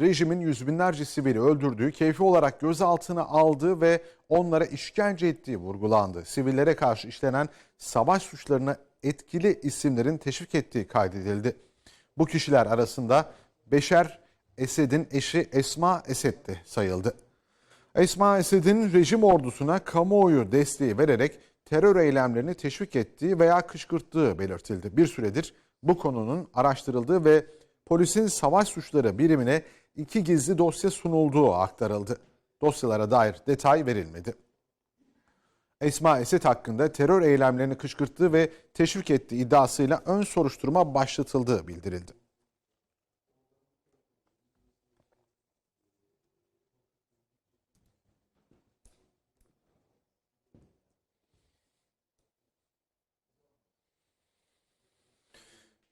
rejimin yüz binlerce sivili öldürdüğü, keyfi olarak gözaltına aldığı ve onlara işkence ettiği vurgulandı. Sivillere karşı işlenen savaş suçlarına etkili isimlerin teşvik ettiği kaydedildi. Bu kişiler arasında Beşer Esed'in eşi Esma Esed de sayıldı. Esma Esed'in rejim ordusuna kamuoyu desteği vererek terör eylemlerini teşvik ettiği veya kışkırttığı belirtildi. Bir süredir bu konunun araştırıldığı ve polisin savaş suçları birimine iki gizli dosya sunulduğu aktarıldı. Dosyalara dair detay verilmedi. Esma Esed hakkında terör eylemlerini kışkırttığı ve teşvik ettiği iddiasıyla ön soruşturma başlatıldığı bildirildi.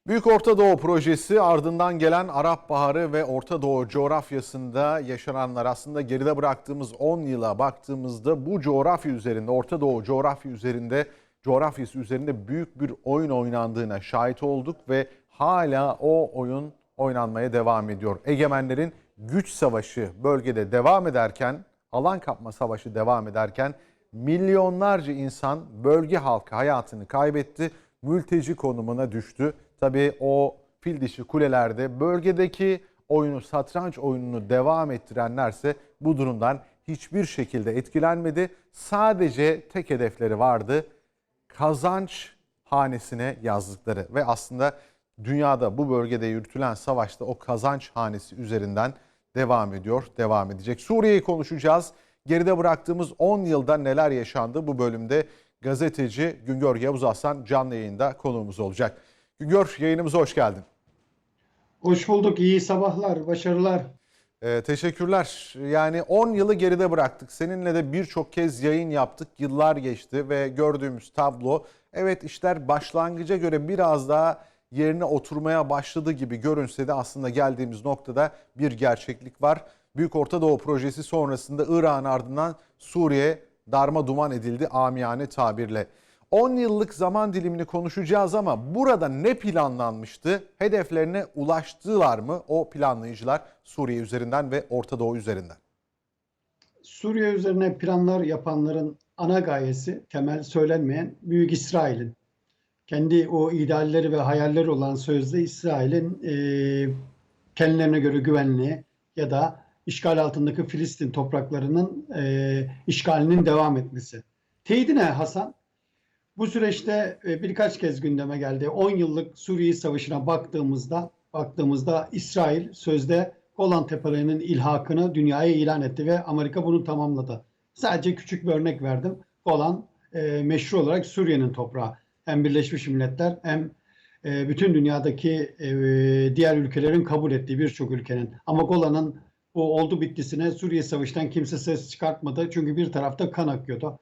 Büyük Orta Doğu Projesi ardından gelen Arap Baharı ve Orta Doğu coğrafyasında yaşananlar aslında geride bıraktığımız 10 yıla baktığımızda bu coğrafya üzerinde Orta Doğu coğrafya üzerinde coğrafyası üzerinde büyük bir oyun oynandığına şahit olduk ve hala o oyun oynanmaya devam ediyor. Egemenlerin güç savaşı bölgede devam ederken, alan kapma savaşı devam ederken milyonlarca insan bölge halkı hayatını kaybetti, mülteci konumuna düştü. Tabii o fil dişi kulelerde bölgedeki oyunu, satranç oyununu devam ettirenlerse bu durumdan hiçbir şekilde etkilenmedi. Sadece tek hedefleri vardı. Kazanç hanesine yazdıkları ve aslında dünyada bu bölgede yürütülen savaşta o kazanç hanesi üzerinden devam ediyor, devam edecek. Suriye'yi konuşacağız. Geride bıraktığımız 10 yılda neler yaşandı bu bölümde gazeteci Güngör Yavuz Aslan canlı yayında konuğumuz olacak. Güngör yayınımıza hoş geldin. Hoş bulduk. İyi sabahlar, başarılar. Ee, teşekkürler. Yani 10 yılı geride bıraktık. Seninle de birçok kez yayın yaptık. Yıllar geçti ve gördüğümüz tablo evet işler başlangıca göre biraz daha yerine oturmaya başladı gibi görünse de aslında geldiğimiz noktada bir gerçeklik var. Büyük Orta Doğu Projesi sonrasında İran ardından Suriye darma duman edildi amiyane tabirle. 10 yıllık zaman dilimini konuşacağız ama burada ne planlanmıştı? Hedeflerine ulaştılar mı o planlayıcılar Suriye üzerinden ve Orta Doğu üzerinden? Suriye üzerine planlar yapanların ana gayesi temel söylenmeyen Büyük İsrail'in. Kendi o idealleri ve hayalleri olan sözde İsrail'in e, kendilerine göre güvenliği ya da işgal altındaki Filistin topraklarının e, işgalinin devam etmesi. Teyidi ne Hasan? Bu süreçte e, birkaç kez gündeme geldi. 10 yıllık Suriye Savaşı'na baktığımızda baktığımızda İsrail sözde Golan Tepelerinin ilhakını dünyaya ilan etti ve Amerika bunu tamamladı. Sadece küçük bir örnek verdim. Golan e, meşru olarak Suriye'nin toprağı. Hem Birleşmiş Milletler hem e, bütün dünyadaki e, diğer ülkelerin kabul ettiği birçok ülkenin. Ama Golan'ın bu oldu bittisine Suriye Savaşı'ndan kimse ses çıkartmadı. Çünkü bir tarafta kan akıyordu.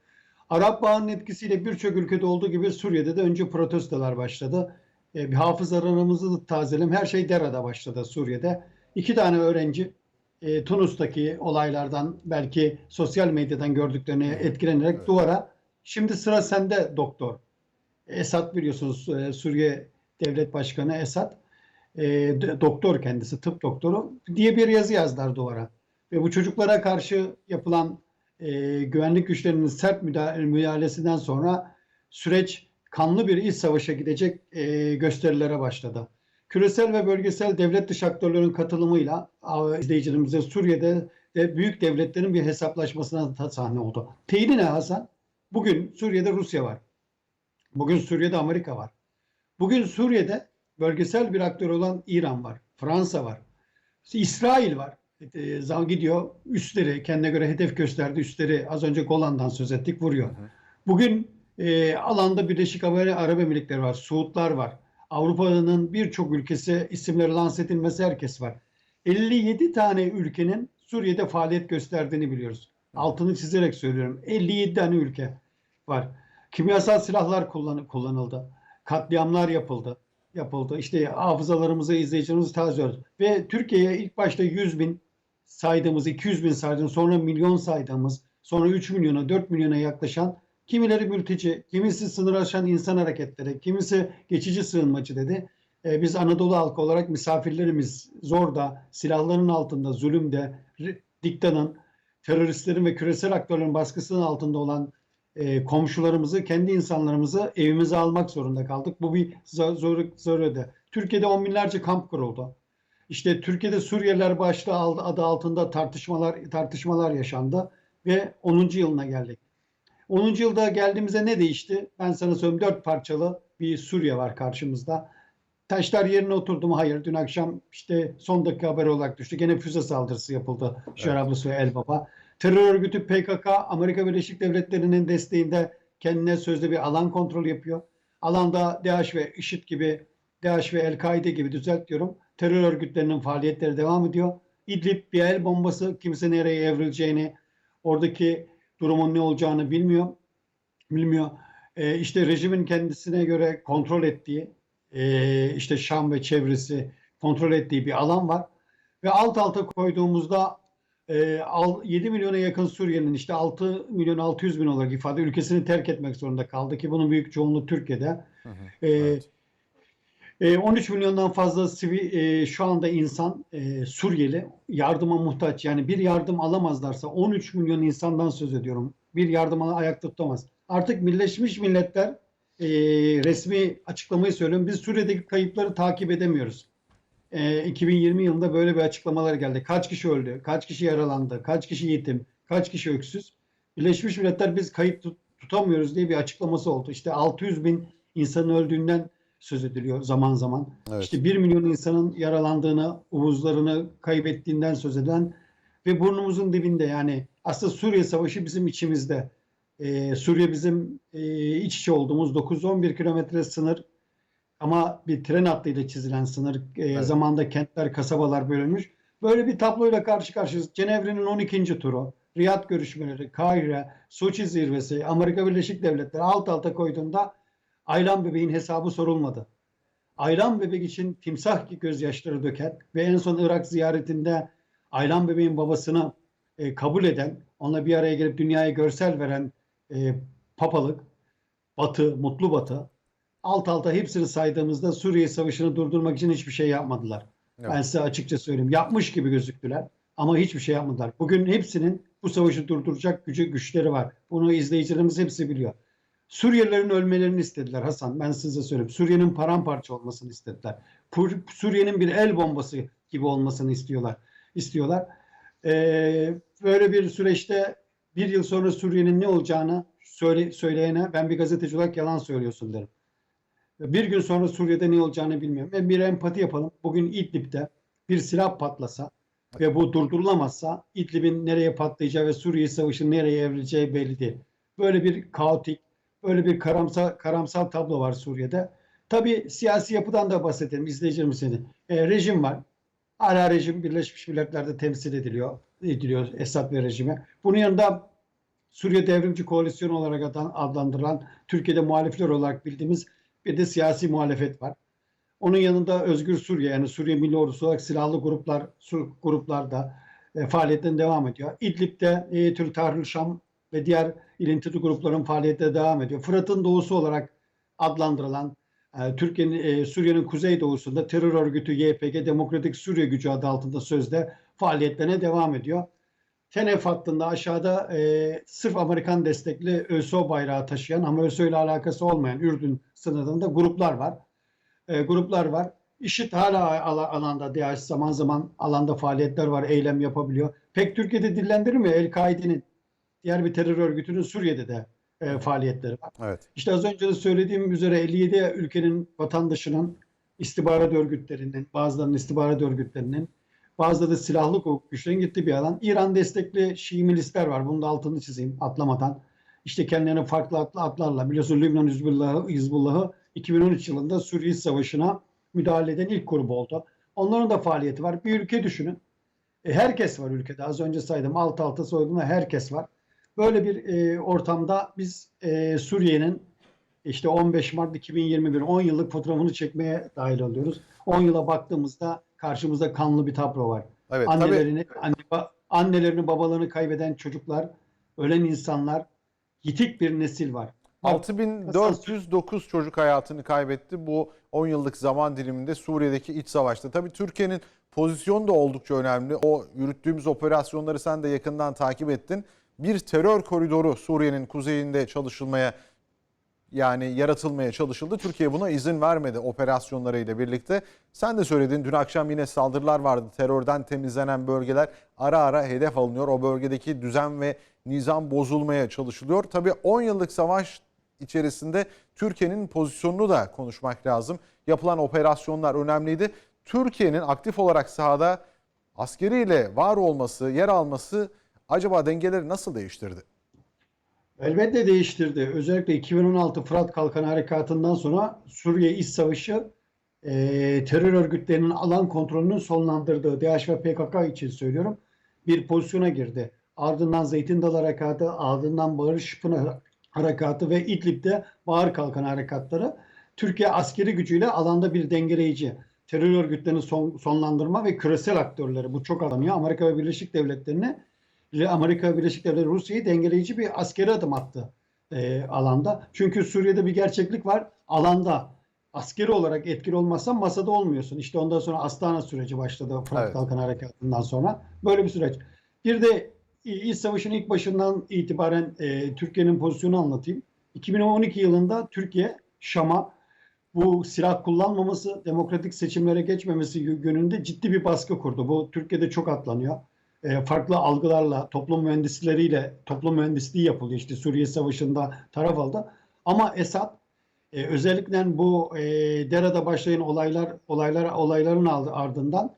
Arap Baharı'nın etkisiyle birçok ülkede olduğu gibi Suriye'de de önce protestolar başladı. E, bir hafızalarımızı da tazelelim. Her şey Dera'da başladı Suriye'de. İki tane öğrenci e, Tunus'taki olaylardan belki sosyal medyadan gördüklerini etkilenerek Evet. duvara şimdi sıra sende doktor. Esad biliyorsunuz e, Suriye Devlet Başkanı Esad e, doktor kendisi tıp doktoru diye bir yazı yazdılar duvara. Ve bu çocuklara karşı yapılan e, güvenlik güçlerinin sert müdahale, müdahalesinden sonra süreç kanlı bir iç savaşa gidecek e, gösterilere başladı. Küresel ve bölgesel devlet dışı aktörlerin katılımıyla izleyicilerimize Suriye'de de büyük devletlerin bir hesaplaşmasına da sahne oldu. Teyidi ne Hasan? Bugün Suriye'de Rusya var. Bugün Suriye'de Amerika var. Bugün Suriye'de bölgesel bir aktör olan İran var. Fransa var. İsrail var. E, zam gidiyor üstleri kendine göre hedef gösterdi üstleri az önce Golan'dan söz ettik vuruyor. Bugün e, alanda Birleşik Arap Emirlikleri var, Suudlar var. Avrupa'nın birçok ülkesi isimleri lanse edilmesi herkes var. 57 tane ülkenin Suriye'de faaliyet gösterdiğini biliyoruz. Altını çizerek söylüyorum. 57 tane ülke var. Kimyasal silahlar kullan kullanıldı. Katliamlar yapıldı. Yapıldı. İşte hafızalarımızı, izleyicilerimizi taze. Ve Türkiye'ye ilk başta 100 bin saydığımız, 200 bin saydığımız, sonra milyon saydığımız, sonra 3 milyona, 4 milyona yaklaşan kimileri mülteci, kimisi sınır aşan insan hareketleri, kimisi geçici sığınmacı dedi. e, biz Anadolu halkı olarak misafirlerimiz zorda, silahların altında, zulümde, diktanın, teröristlerin ve küresel aktörlerin baskısının altında olan e, komşularımızı, kendi insanlarımızı evimize almak zorunda kaldık. Bu bir zor, zor, zor. Türkiye'de on binlerce kamp kuruldu. İşte Türkiye'de Suriyeliler al- adı altında tartışmalar tartışmalar yaşandı ve 10. yılına geldik. 10. yılda geldiğimizde ne değişti? Ben sana söyleyeyim dört parçalı bir Suriye var karşımızda. Taşlar yerine oturdu mu? Hayır. Dün akşam işte son dakika haber olarak düştü. Gene füze saldırısı yapıldı Jarablus ve Elbaba. Terör örgütü PKK Amerika Birleşik Devletleri'nin desteğinde kendine sözde bir alan kontrol yapıyor. Alanda DAEŞ ve IŞİD gibi, DAEŞ ve El-Kaide gibi düzeltiyorum. Terör örgütlerinin faaliyetleri devam ediyor. İdlib bir el bombası kimse nereye evrileceğini, oradaki durumun ne olacağını bilmiyor. Bilmiyor. Ee, işte rejimin kendisine göre kontrol ettiği, e, işte Şam ve çevresi kontrol ettiği bir alan var. Ve alt alta koyduğumuzda e, al- 7 milyona yakın Suriye'nin işte 6 milyon 600 bin olarak ifade ülkesini terk etmek zorunda kaldı ki bunun büyük çoğunluğu Türkiye'de. Hı hı, E, evet. E, 13 milyondan fazla sivil e, şu anda insan e, Suriyeli yardıma muhtaç. Yani bir yardım alamazlarsa 13 milyon insandan söz ediyorum. Bir yardım ayakta tutamaz. Artık Birleşmiş Milletler e, resmi açıklamayı söylüyorum. Biz Suriye'deki kayıpları takip edemiyoruz. E, 2020 yılında böyle bir açıklamalar geldi. Kaç kişi öldü, kaç kişi yaralandı, kaç kişi yetim, kaç kişi öksüz. Birleşmiş Milletler biz kayıp tut- tutamıyoruz diye bir açıklaması oldu. İşte 600 bin insanın öldüğünden söz ediliyor zaman zaman. Evet. İşte 1 milyon insanın yaralandığını, uvuzlarını kaybettiğinden söz edilen ve burnumuzun dibinde yani aslında Suriye Savaşı bizim içimizde. Ee, Suriye bizim e, iç içe olduğumuz 9-11 kilometre sınır ama bir tren hattıyla çizilen sınır. E, Evet. Zamanda kentler, kasabalar bölünmüş. Böyle bir tabloyla karşı karşıyayız. Cenevre'nin 12. turu, Riyad görüşmeleri, Kahire, Soçi zirvesi, Amerika Birleşik Devletleri alt alta koyduğunda Aylan bebeğin hesabı sorulmadı. Aylan bebek için timsah gözyaşları döken ve en son Irak ziyaretinde Aylan bebeğin babasını e, kabul eden, onunla bir araya gelip dünyaya görsel veren e, papalık, Batı, Mutlu Batı, alt alta hepsini saydığımızda Suriye Savaşı'nı durdurmak için hiçbir şey yapmadılar. Evet. Ben size açıkça söyleyeyim. Yapmış gibi gözüktüler ama hiçbir şey yapmadılar. Bugün hepsinin bu savaşı durduracak gücü güçleri var. Bunu izleyicilerimiz hepsi biliyor. Suriyelilerin ölmelerini istediler Hasan. Ben size söyleyeyim. Suriye'nin paramparça olmasını istediler. Suriye'nin bir el bombası gibi olmasını istiyorlar. İstiyorlar. Ee, böyle bir süreçte bir yıl sonra Suriye'nin ne olacağını söyle, söyleyene ben bir gazeteci olarak yalan söylüyorsun derim. Bir gün sonra Suriye'de ne olacağını bilmiyorum. Ve bir empati yapalım. Bugün İdlib'de bir silah patlasa ve bu durdurulamazsa İdlib'in nereye patlayacağı ve Suriye Savaşı'nın nereye evrileceği belli değil. Böyle bir kaotik, böyle bir karamsal, karamsal tablo var Suriye'de. Tabii siyasi yapıdan da bahsedelim izleyicilerimizin. E, rejim var. Hala rejim Birleşmiş Milletler'de temsil ediliyor. ediliyor Esad ve rejimi. Bunun yanında Suriye Devrimci Koalisyonu olarak adlandırılan Türkiye'de muhalifler olarak bildiğimiz bir de siyasi muhalefet var. Onun yanında Özgür Suriye yani Suriye Milli Ordusu olarak silahlı gruplar su- gruplar da e, faaliyetlerine devam ediyor. İdlib'de Heyetül Tahrir Şam ve diğer ilintili grupların faaliyetleri devam ediyor. Fırat'ın doğusu olarak adlandırılan e, Türkiye'nin e, Suriye'nin kuzeydoğusunda terör örgütü YPG Demokratik Suriye Gücü adı altında sözde faaliyetlerine devam ediyor. Tenef hattında aşağıda e, sırf Amerikan destekli ÖSO bayrağı taşıyan ama ÖSO ile alakası olmayan Ürdün sınırında gruplar var. E, gruplar var. IŞİD hala ala- alanda, DAEŞ zaman zaman alanda faaliyetler var, eylem yapabiliyor. Pek Türkiye'de dillendirilmiyor. El-Kaide'nin, diğer bir terör örgütünün Suriye'de de e, faaliyetleri var. Evet. İşte az önce de söylediğim üzere 57 ülkenin vatandaşının istihbarat örgütlerinin, bazılarının istihbarat örgütlerinin, bazıları da silahlı güçlerin gittiği bir alan. İran destekli Şii milisler var. Bunun da altını çizeyim atlamadan. İşte kendilerine farklı adlı adlarla biliyorsun Lübnan Hizbullah'ı, Hizbullah'ı 2013 yılında Suriye Savaşı'na müdahale eden ilk grup oldu. Onların da faaliyeti var. Bir ülke düşünün. E, herkes var ülkede. Az önce saydım. Alt alta soyduğumda herkes var. Böyle bir e, ortamda biz e, Suriye'nin işte 15 Mart 2021 10 yıllık fotoğrafını çekmeye dahil oluyoruz. 10 yıla baktığımızda karşımızda kanlı bir tablo var. Evet. Tabii Annelerini, anne, annelerini, babalarını kaybeden çocuklar, ölen insanlar, yitik bir nesil var. 6409 çocuk hayatını kaybetti bu 10 yıllık zaman diliminde Suriye'deki iç savaşta. Tabii Türkiye'nin pozisyonu da oldukça önemli. O yürüttüğümüz operasyonları sen de yakından takip ettin. Bir terör koridoru Suriye'nin kuzeyinde çalışılmaya yani yaratılmaya çalışıldı. Türkiye buna izin vermedi operasyonlarıyla birlikte. Sen de söyledin dün akşam yine saldırılar vardı. Terörden temizlenen bölgeler ara ara hedef alınıyor. O bölgedeki düzen ve nizam bozulmaya çalışılıyor. Tabii 10 yıllık savaş içerisinde Türkiye'nin pozisyonunu da konuşmak lazım. Yapılan operasyonlar önemliydi. Türkiye'nin aktif olarak sahada askeriyle var olması, yer alması acaba dengeleri nasıl değiştirdi? Elbette değiştirdi. Özellikle 2016 Fırat Kalkanı Harekatı'ndan sonra Suriye İç Savaşı e, terör örgütlerinin alan kontrolünün sonlandırdığı DH ve PKK için söylüyorum bir pozisyona girdi. Ardından Zeytin Dalı Harekatı, ardından Barış Pınar Harekatı ve İdlib'de Bağır Kalkanı Harekatları Türkiye askeri gücüyle alanda bir dengeleyici terör örgütlerini son, sonlandırma ve küresel aktörleri bu çok alanıyor. Amerika ve Birleşik Devletleri'ne Amerika Birleşik Devletleri Rusya'yı dengeleyici bir askeri adım attı e, alanda. Çünkü Suriye'de bir gerçeklik var. Alanda askeri olarak etkili olmazsan masada olmuyorsun. İşte ondan sonra Astana süreci başladı Fırat Evet. Kalkan Harekatı'ndan sonra. Böyle bir süreç. Bir de İç Savaşı'nın ilk başından itibaren e, Türkiye'nin pozisyonu anlatayım. 2012 yılında Türkiye Şam'a bu silah kullanmaması, demokratik seçimlere geçmemesi yönünde ciddi bir baskı kurdu. Bu Türkiye'de çok atlanıyor. E, farklı algılarla, toplum mühendisleriyle, toplum mühendisliği yapılıyor. İşte Suriye Savaşı'nda taraf aldı. Ama Esad e, özellikle bu e, Dera'da başlayan olaylar, olaylar olayların ardından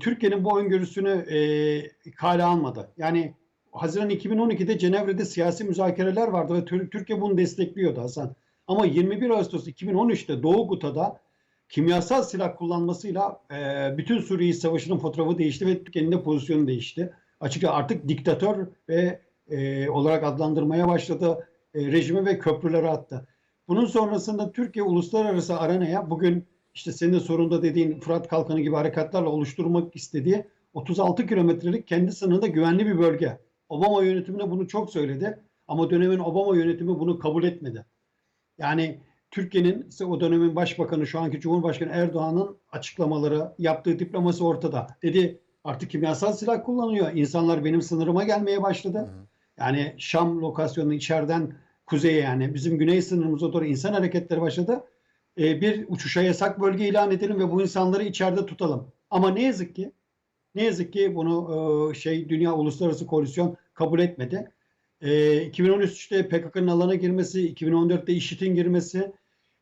Türkiye'nin bu öngörüsünü e, kale almadı. Yani Haziran 2012'de Cenevre'de siyasi müzakereler vardı ve Tür- Türkiye bunu destekliyordu Hasan. Ama 21 Ağustos 2013'te Doğu Guta'da kimyasal silah kullanmasıyla e, bütün Suriye Savaşı'nın fotoğrafı değişti ve Türkiye'nin de pozisyonu değişti. Açıkça artık diktatör ve e, olarak adlandırmaya başladı e, rejimi ve köprüleri attı. Bunun sonrasında Türkiye uluslararası arenaya bugün işte senin de sorunda dediğin Fırat Kalkanı gibi harekatlarla oluşturmak istediği 36 kilometrelik kendi sınırında güvenli bir bölge. Obama yönetimine bunu çok söyledi ama dönemin Obama yönetimi bunu kabul etmedi. Yani Türkiye'nin ise o dönemin başbakanı şu anki Cumhurbaşkanı Erdoğan'ın açıklamaları, yaptığı diplomasi ortada. Dedi artık kimyasal silah kullanılıyor. İnsanlar benim sınırıma gelmeye başladı. Yani Şam lokasyonunu içeriden kuzeye yani bizim güney sınırımıza doğru insan hareketleri başladı. Ee, bir uçuşa yasak bölge ilan edelim ve bu insanları içeride tutalım. Ama ne yazık ki ne yazık ki bunu e, şey dünya uluslararası koalisyon kabul etmedi. E, 2013'te PKK'nın alana girmesi, 2014'te IŞİD'in girmesi,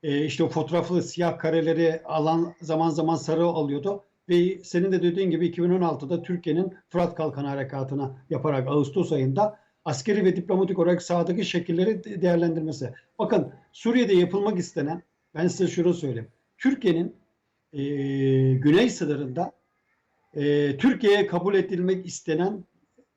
e, işte o fotoğraflı siyah kareleri alan zaman zaman sarı alıyordu. Ve senin de dediğin gibi 2016'da Türkiye'nin Fırat Kalkanı Harekatı'na yaparak Ağustos ayında askeri ve diplomatik olarak sahadaki şekilleri de- değerlendirmesi. Bakın Suriye'de yapılmak istenen, ben size şunu söyleyeyim. Türkiye'nin e, güney sınırında e, Türkiye'ye kabul edilmek istenen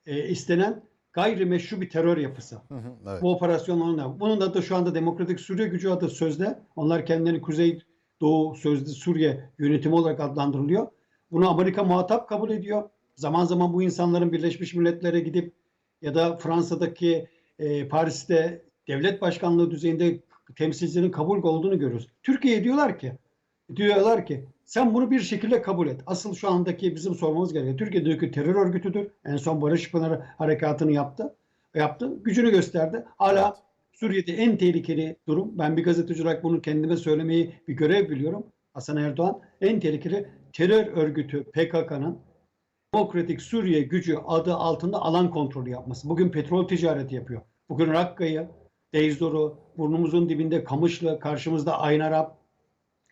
e, istenen gayrimeşru bir terör yapısı. Hı hı, evet. Bu operasyonlarında. Bunun adı şu anda Demokratik Suriye Gücü adı sözde. Onlar kendilerini Kuzey Doğu Sözde Suriye yönetimi olarak adlandırılıyor. Bunu Amerika muhatap kabul ediyor. Zaman zaman bu insanların Birleşmiş Milletler'e gidip ya da Fransa'daki e, Paris'te devlet başkanlığı düzeyinde temsilcilerin kabul olduğunu görüyoruz. Türkiye'ye diyorlar ki diyorlar ki sen bunu bir şekilde kabul et. Asıl şu andaki bizim sormamız gereken Türkiye'deki terör örgütüdür. En son Barış Pınarı harekatını yaptı. Yaptı. Gücünü gösterdi. Hala Evet. Suriye'de en tehlikeli durum. Ben bir gazeteci olarak bunu kendime söylemeyi bir görev biliyorum. Hasan Erdoğan en tehlikeli terör örgütü PKK'nın Demokratik Suriye gücü adı altında alan kontrolü yapması. Bugün petrol ticareti yapıyor. Bugün Rakka'yı, Deizor'u, burnumuzun dibinde Kamışlı, karşımızda Aynarap,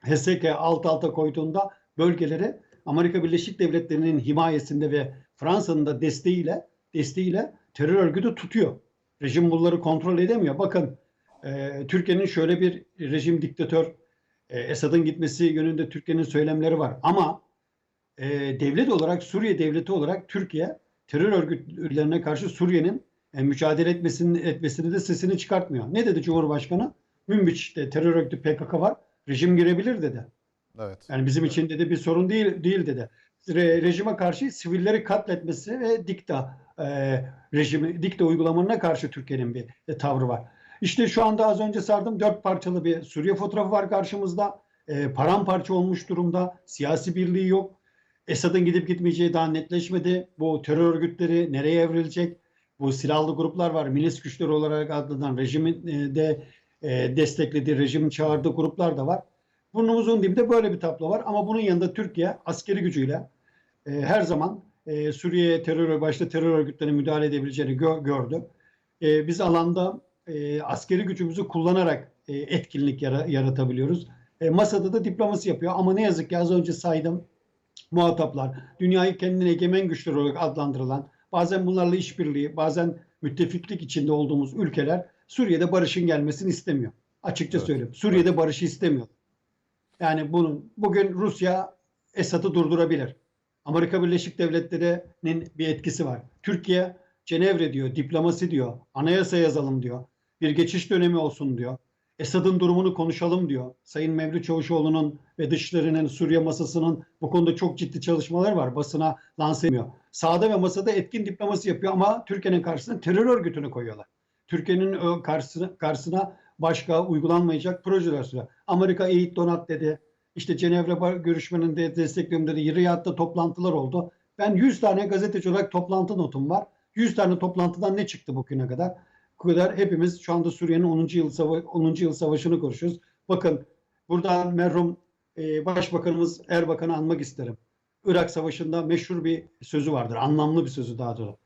HSK alt alta koyduğunda bölgeleri Amerika Birleşik Devletleri'nin himayesinde ve Fransa'nın da desteğiyle desteğiyle terör örgütü tutuyor. Rejim bunları kontrol edemiyor. Bakın e, Türkiye'nin şöyle bir rejim diktatör e, Esad'ın gitmesi yönünde Türkiye'nin söylemleri var. Ama e, devlet olarak Suriye devleti olarak Türkiye terör örgütlerine karşı Suriye'nin e, mücadele etmesini, etmesini de sesini çıkartmıyor. Ne dedi Cumhurbaşkanı? Münbiç'te terör örgütü PKK var. Rejim girebilir dedi. Evet. Yani bizim için dedi bir sorun değil değil dedi. Re- rejime karşı sivilleri katletmesi ve dikta e, rejimi dikta uygulamalarına karşı Türkiye'nin bir e, tavrı var. İşte şu anda az önce sardım dört parçalı bir Suriye fotoğrafı var karşımızda. E, paramparça olmuş durumda. Siyasi birliği yok. Esad'ın gidip gitmeyeceği daha netleşmedi. Bu terör örgütleri nereye evrilecek? Bu silahlı gruplar var. Milis güçleri olarak adlanan rejimin e, de e, desteklediği, rejimin çağırdığı gruplar da var. Burnumuzun dibinde böyle bir tablo var. Ama bunun yanında Türkiye askeri gücüyle e, her zaman e, Suriye'ye terör, başta terör örgütlerine müdahale edebileceğini gö- gördü. E, biz alanda e, askeri gücümüzü kullanarak e, etkinlik yara- yaratabiliyoruz. E, masada da diplomasi yapıyor. Ama ne yazık ki az önce saydım muhataplar, dünyayı kendine egemen güçler olarak adlandırılan, bazen bunlarla işbirliği, bazen müttefiklik içinde olduğumuz ülkeler Suriye'de barışın gelmesini istemiyor. Açıkça Evet. söyleyeyim. Suriye'de barışı istemiyor. Yani bunun bugün Rusya Esad'ı durdurabilir. Amerika Birleşik Devletleri'nin bir etkisi var. Türkiye Cenevre diyor, diplomasi diyor, anayasa yazalım diyor. Bir geçiş dönemi olsun diyor. Esad'ın durumunu konuşalım diyor. Sayın Mevlüt Çavuşoğlu'nun ve dışlarının Suriye masasının bu konuda çok ciddi çalışmaları var. Basına lanse etmiyor. Sağda ve masada etkin diplomasi yapıyor ama Türkiye'nin karşısına terör örgütünü koyuyorlar. Türkiye'nin karşısına, karşısına başka uygulanmayacak projeler sürüyor. Amerika eğit donat dedi. İşte Cenevre görüşmenin de destekliyorum dedi. Riyad'da toplantılar oldu. Ben 100 tane gazeteci olarak toplantı notum var. 100 tane toplantıdan ne çıktı bugüne kadar? Bu kadar hepimiz şu anda Suriye'nin 10. yıl, sava 10. yıl savaşını konuşuyoruz. Bakın buradan merhum e, Başbakanımız Erbakan'ı anmak isterim. Irak Savaşı'nda meşhur bir sözü vardır. Anlamlı bir sözü daha doğrusu.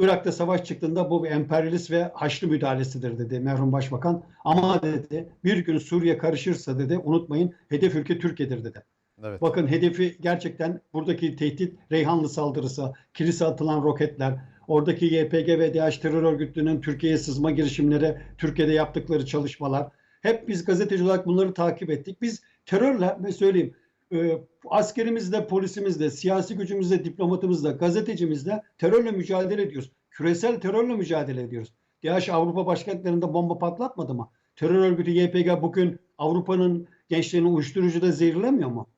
Irak'ta savaş çıktığında bu bir emperyalist ve Haçlı müdahalesidir dedi merhum başbakan. Ama dedi bir gün Suriye karışırsa dedi unutmayın hedef ülke Türkiye'dir dedi. Evet. Bakın hedefi gerçekten buradaki tehdit Reyhanlı saldırısı, kilise atılan roketler, oradaki YPG ve DH terör örgütünün Türkiye'ye sızma girişimleri, Türkiye'de yaptıkları çalışmalar. Hep biz gazeteci olarak bunları takip ettik. Biz terörle söyleyeyim e, askerimizle, polisimizle, siyasi gücümüzle, diplomatımızla, gazetecimizle terörle mücadele ediyoruz. Küresel terörle mücadele ediyoruz. DH Avrupa başkentlerinde bomba patlatmadı mı? Terör örgütü YPG bugün Avrupa'nın gençlerini uyuşturucuda zehirlemiyor mu?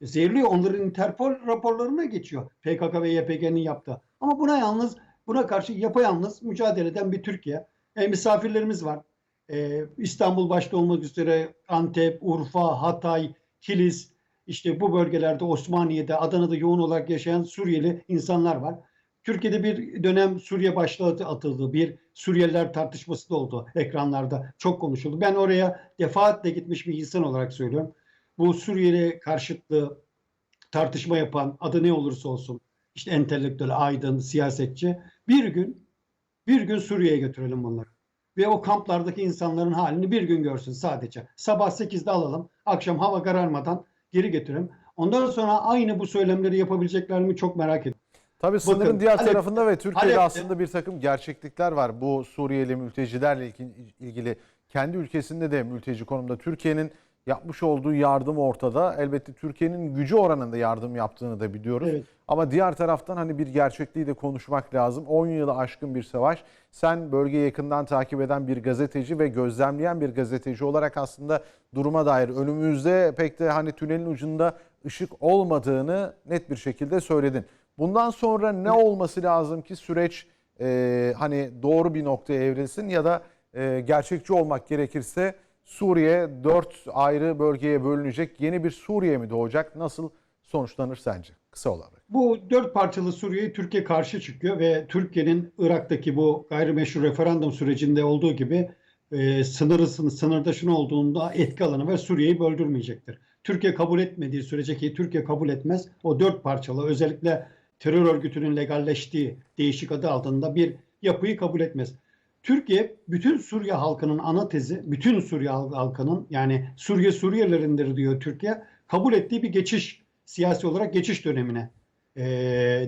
E, Zehirliyor. Onların Interpol raporlarına geçiyor. PKK ve YPG'nin yaptığı. Ama buna yalnız, buna karşı yapayalnız mücadele eden bir Türkiye. E, misafirlerimiz var. E, İstanbul başta olmak üzere Antep, Urfa, Hatay, Kilis, işte bu bölgelerde Osmaniye'de, Adana'da yoğun olarak yaşayan Suriyeli insanlar var. Türkiye'de bir dönem Suriye başlığı atıldı. Bir Suriyeliler tartışması da oldu ekranlarda. Çok konuşuldu. Ben oraya defaatle gitmiş bir insan olarak söylüyorum. Bu Suriyeli karşıtlığı tartışma yapan adı ne olursa olsun işte entelektüel, aydın, siyasetçi bir gün bir gün Suriye'ye götürelim bunları. Ve o kamplardaki insanların halini bir gün görsün sadece. Sabah 8'de alalım, akşam hava kararmadan geri getirelim. Ondan sonra aynı bu söylemleri yapabilecekler mi çok merak ediyorum. Tabii sınırın Bakın, diğer Halep- tarafında ve Türkiye'de Halep'te- aslında bir takım gerçeklikler var. Bu Suriyeli mültecilerle ilgili- ilgili kendi ülkesinde de mülteci konumda Türkiye'nin yapmış olduğu yardım ortada. Elbette Türkiye'nin gücü oranında yardım yaptığını da biliyoruz. Evet. Ama diğer taraftan hani bir gerçekliği de konuşmak lazım. 10 yılı aşkın bir savaş. Sen bölgeyi yakından takip eden bir gazeteci ve gözlemleyen bir gazeteci olarak aslında duruma dair önümüzde pek de hani tünelin ucunda ışık olmadığını net bir şekilde söyledin. Bundan sonra ne olması lazım ki süreç e, hani doğru bir noktaya evrilsin ya da e, gerçekçi olmak gerekirse Suriye dört ayrı bölgeye bölünecek yeni bir Suriye mi doğacak? Nasıl sonuçlanır sence? Kısa olarak. Bu dört parçalı Suriye'ye Türkiye karşı çıkıyor ve Türkiye'nin Irak'taki bu gayrimeşru referandum sürecinde olduğu gibi e, sınırı sınırdaşın olduğunda etki alanı ve Suriye'yi böldürmeyecektir. Türkiye kabul etmediği sürece ki Türkiye kabul etmez o dört parçalı özellikle terör örgütünün legalleştiği değişik adı altında bir yapıyı kabul etmez. Türkiye bütün Suriye halkının ana tezi, bütün Suriye halk- halkının yani Suriye Suriyelilerindir diyor Türkiye, kabul ettiği bir geçiş, siyasi olarak geçiş dönemine e,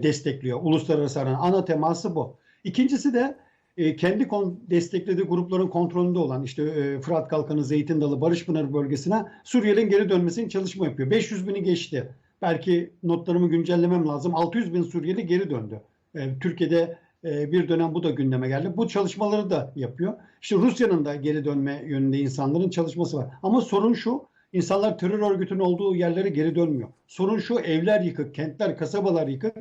destekliyor. Uluslararası aranın ana teması bu. İkincisi de e, kendi kon- desteklediği grupların kontrolünde olan işte e, Fırat Kalkanı, Zeytin Dalı, Barış Pınarı bölgesine Suriyelilerin geri dönmesinin çalışma yapıyor. 500 bini geçti. Belki notlarımı güncellemem lazım. 600 bin Suriyeli geri döndü. E, Türkiye'de bir dönem bu da gündeme geldi. Bu çalışmaları da yapıyor. İşte Rusya'nın da geri dönme yönünde insanların çalışması var. Ama sorun şu, insanlar terör örgütünün olduğu yerlere geri dönmüyor. Sorun şu, evler yıkık, kentler, kasabalar yıkık,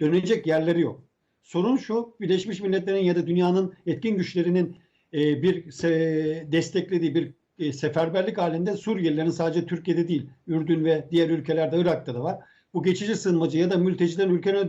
dönecek yerleri yok. Sorun şu, Birleşmiş Milletler'in ya da dünyanın etkin güçlerinin e, bir desteklediği bir e, seferberlik halinde Suriyelilerin sadece Türkiye'de değil, Ürdün ve diğer ülkelerde, Irak'ta da var. Bu geçici sığınmacı ya da mültecilerin ülkelerine